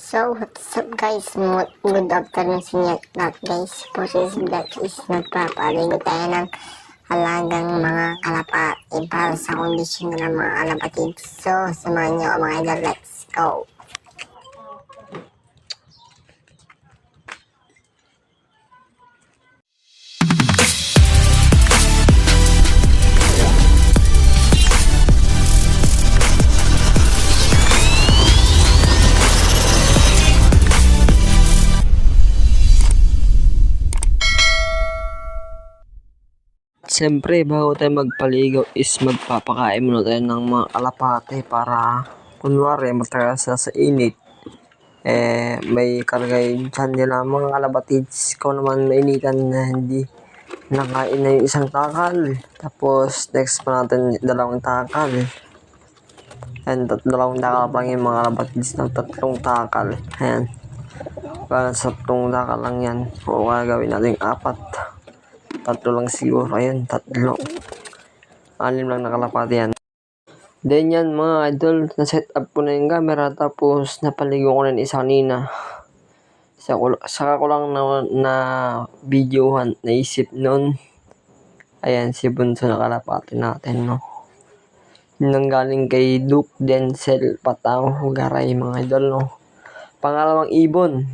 So, what's up guys? Good afternoon sa inyo lahat guys. This vlog is nagpapaligo tayo ng alagang mga kalapat eh, para sa kondisyon ng mga kalapatid. So, samahan ako mga idol. Let's go! Siyempre, bago tayo magpaligo is magpapakain muna tayo ng mga kalapate para kunwari matagal sila sa init. Eh, may kargay dyan nila mga kalapatids. Ikaw naman mainitan na hindi nakain na yung isang takal. Tapos, next pa natin dalawang takal. And tat dalawang takal pa yung mga kalapatids ng tatlong takal. Ayan. Para sa tatlong takal lang yan. O gagawin natin apat. Tatlo lang siguro. Ayun, tatlo. Anim lang nakalapati yan. Then yan mga idol, na-set up ko na yung camera tapos napaligo ko na yung isa kanina. Saka ko lang na, na videohan, naisip nun. Ayan, si Bunso nakalapati natin, no. Yun ang galing kay Duke Denzel Pataw Garay, mga idol, no. Pangalawang ibon.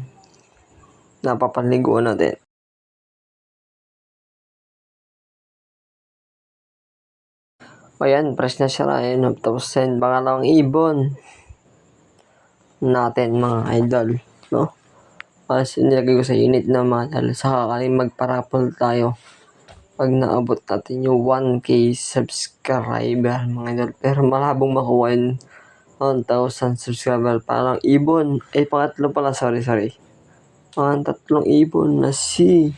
Napapaligo natin. Ayan, press na siya ayun, tapos send pangalawang ibon natin mga idol, no? As nilagay ko sa unit na mga idol, saka kami magparapol tayo pag naabot natin yung 1k subscriber mga idol. Pero malabong makuha yun 1,000 subscriber. Parang ibon, eh pangatlo pala, sorry, sorry. Ang tatlong ibon na si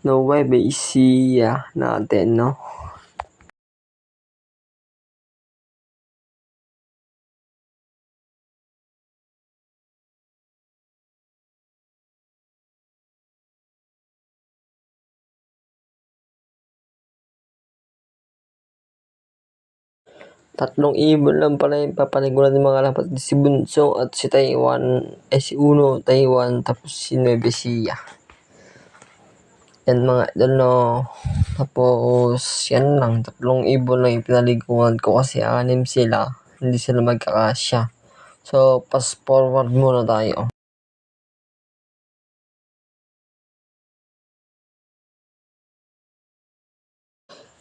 Nueve Ecija natin, no? Tatlong ibon lang pala yung papaliguran ng mga lapat. Si Bunso at si Taiwan. Eh, si Uno, Taiwan, tapos si Nueve. Yan mga idol, no. Tapos, yan lang. Tatlong ibon lang yung pinaliguan ko kasi anim sila. Hindi sila magkakasya. So, pass forward muna tayo.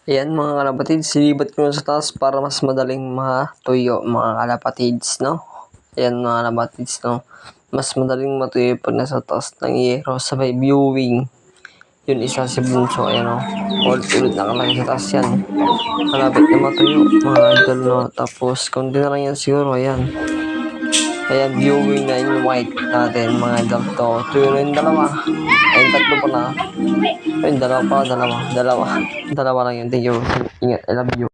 Ayan mga kalapatids, silibat ko na sa taas para mas madaling matuyo mga kalapatids, no? Ayan mga kalapatids, no? Mas madaling matuyo pag nasa taas ng yero sabay viewing. Yun isa si Bunso, ayan o. Ulit-ulit nakalagay sa taas yan. Malapit na matuyo, mga idol, no? Tapos, konti na lang yan siguro, ayan. Ayan, viewing na yung white natin, mga idol to. Tuyo na yung dalawa. Ayun, tatlo pa na. Ayun, dalawa pa, dalawa, dalawa. Dalawa lang yun. Thank you. Ingat, I love you.